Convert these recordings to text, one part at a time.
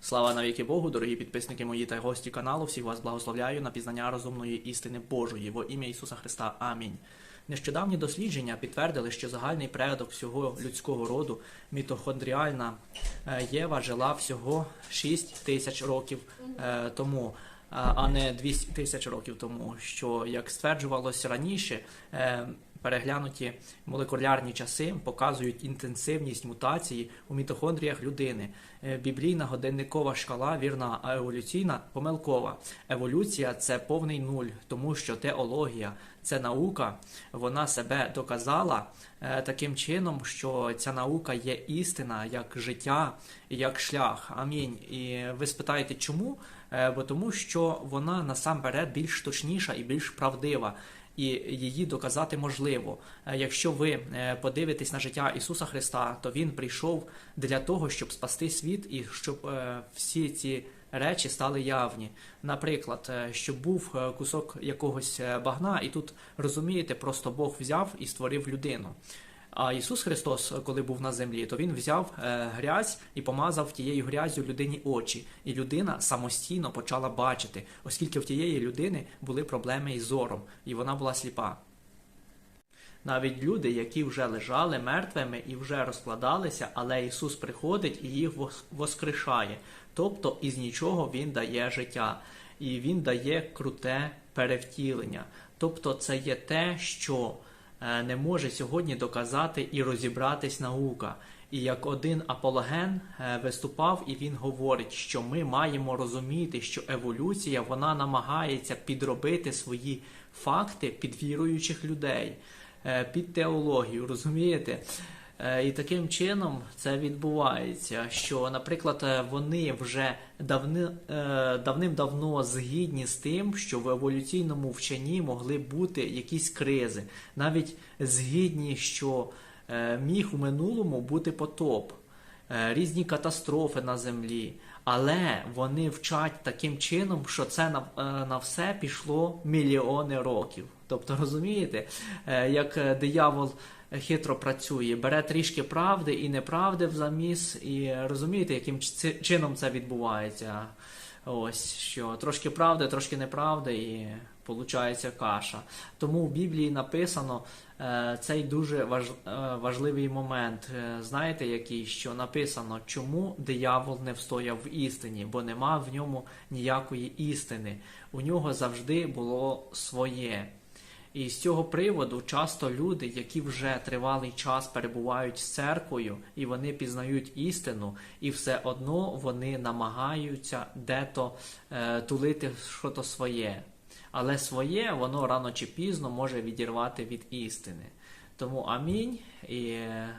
Слава навіки Богу, дорогі підписники мої та гості каналу. Всіх вас благословляю на пізнання розумної істини Божої во ім'я Ісуса Христа. Амінь. Нещодавні дослідження підтвердили, що загальний предок всього людського роду, мітохондріальна е, Єва, жила всього 6 тисяч років е, тому, а а не 200 тисяч років тому. Що, як стверджувалось раніше, е, переглянуті молекулярні часи показують інтенсивність мутації у мітохондріях людини. Е, Біблійна годинникова шкала вірна, а еволюційна помилкова. Еволюція це повний нуль, тому що теологія це наука, вона себе доказала е, таким чином, що ця наука є істина, як життя, як шлях. Амінь. І ви спитаєте, чому? Е, Бо тому, що вона насамперед більш точніша і більш правдива. І її доказати можливо. Е, Якщо ви е, подивитесь на життя Ісуса Христа, то Він прийшов для того, щоб спасти світ і щоб е, всі ці речі стали явні. Наприклад, щоб був кусок якогось багна, і тут розумієте, просто Бог взяв і створив людину. А Ісус Христос, коли був на землі, то Він взяв е, грязь і помазав тією грязю людині очі, і людина самостійно почала бачити, оскільки в тієї людини були проблеми із зором, і вона була сліпа. Навіть люди, які вже лежали мертвими і вже розкладалися, але Ісус приходить і їх воскрешає. Тобто із нічого Він дає життя, і Він дає круте перевтілення. Тобто, це є те, що е, не може сьогодні доказати і розібратись наука. І як один апологен е, виступав, і він говорить, що ми маємо розуміти, що еволюція вона намагається підробити свої факти під віруючих людей, е, під теологію, розумієте? Е, І таким чином це відбувається, що, наприклад, е, вони вже давни, е, давним-давно згідні з тим, що в еволюційному вченні могли бути якісь кризи, навіть згідні, що міг у минулому бути потоп, різні катастрофи на землі. Але вони вчать таким чином, що це на, на все пішло мільйони років. Тобто, розумієте, як диявол хитро працює, бере трішки правди і неправди в заміс, і розумієте, яким чином це відбувається. Ось що трошки правди, трошки неправди, і виходить каша. Тому в Біблії написано е, цей дуже е, важливий момент. Е, знаєте, який що написано, чому диявол не встояв в істині, бо нема в ньому ніякої істини. У нього завжди було своє. І з цього приводу часто люди, які вже тривалий час перебувають з церквою, і вони пізнають істину, і все одно вони намагаються дето е, тулити щось своє. Але своє воно рано чи пізно може відірвати від істини. Тому амінь. І е,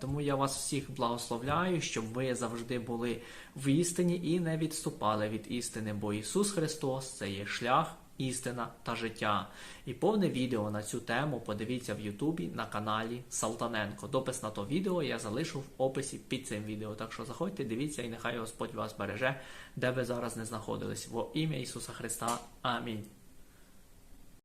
тому я вас всіх благословляю, щоб ви завжди були в істині і не відступали від істини, бо Ісус Христос це є шлях, істина та життя. І повне відео на цю тему подивіться в Ютубі на каналі Салтаненко. Допис на то відео я залишу в описі під цим відео. Так що заходьте, дивіться, і нехай Господь вас береже, де ви зараз не знаходились. Во ім'я Ісуса Христа. Амінь.